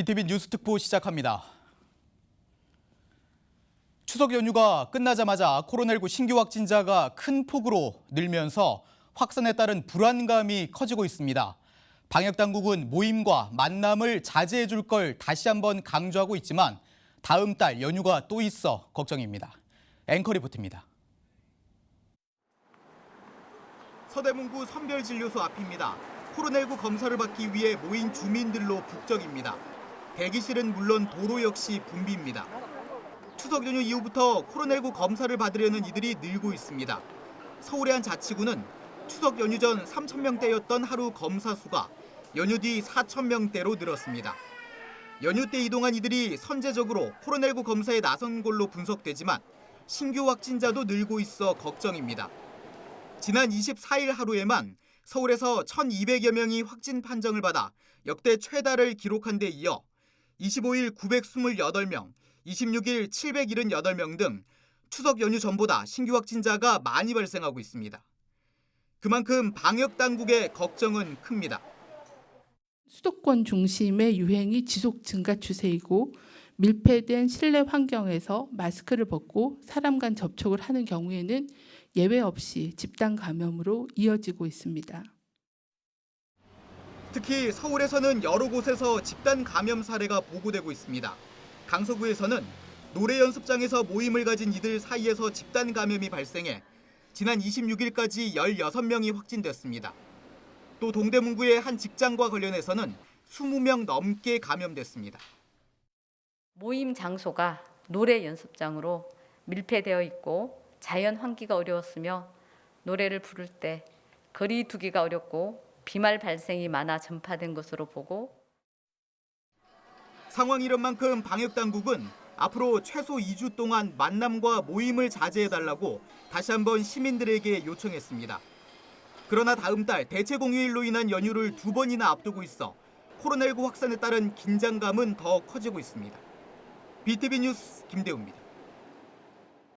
BTV 뉴스 특보 시작합니다. 추석 연휴가 끝나자마자 코로나19 신규 확진자가 큰 폭으로 늘면서 확산에 따른 불안감이 커지고 있습니다. 방역 당국은 모임과 만남을 자제해 줄 걸 다시 한번 강조하고 있지만 다음 달 연휴가 또 있어 걱정입니다. 앵커 리포트입니다. 서대문구 선별진료소 앞입니다. 코로나19 검사를 받기 위해 모인 주민들로 북적입니다. 대기실은 물론 도로 역시 붐비입니다. 추석 연휴 이후부터 코로나19 검사를 받으려는 이들이 늘고 있습니다. 서울의 한 자치구는 추석 연휴 전 3천 명대였던 하루 검사 수가 연휴 뒤 4천 명대로 늘었습니다. 연휴 때 이동한 이들이 선제적으로 코로나19 검사에 나선 걸로 분석되지만 신규 확진자도 늘고 있어 걱정입니다. 지난 24일 하루에만 서울에서 1,200여 명이 확진 판정을 받아 역대 최다를 기록한 데 이어 25일 928명, 26일 778명 등 추석 연휴 전보다 신규 확진자가 많이 발생하고 있습니다. 그만큼 방역 당국의 걱정은 큽니다. 수도권 중심의 유행이 지속 증가 추세이고 밀폐된 실내 환경에서 마스크를 벗고 사람 간 접촉을 하는 경우에는 예외 없이 집단 감염으로 이어지고 있습니다. 특히 서울에서는 여러 곳에서 집단 감염 사례가 보고되고 있습니다. 강서구에서는 노래 연습장에서 모임을 가진 이들 사이에서 집단 감염이 발생해 지난 26일까지 16명이 확진됐습니다. 또 동대문구의 한 직장과 관련해서는 20명 넘게 감염됐습니다. 모임 장소가 노래 연습장으로 밀폐되어 있고 자연 환기가 어려웠으며 노래를 부를 때 거리 두기가 어렵고 비말 발생이 많아 전파된 것으로 보고 상황 이런 만큼 방역 당국은 앞으로 최소 2주 동안 만남과 모임을 자제해 달라고 다시 한번 시민들에게 요청했습니다. 그러나 다음 달 대체 공휴일로 인한 연휴를 두 번이나 앞두고 있어 코로나19 확산에 따른 긴장감은 더 커지고 있습니다. BTV 뉴스 김대우입니다.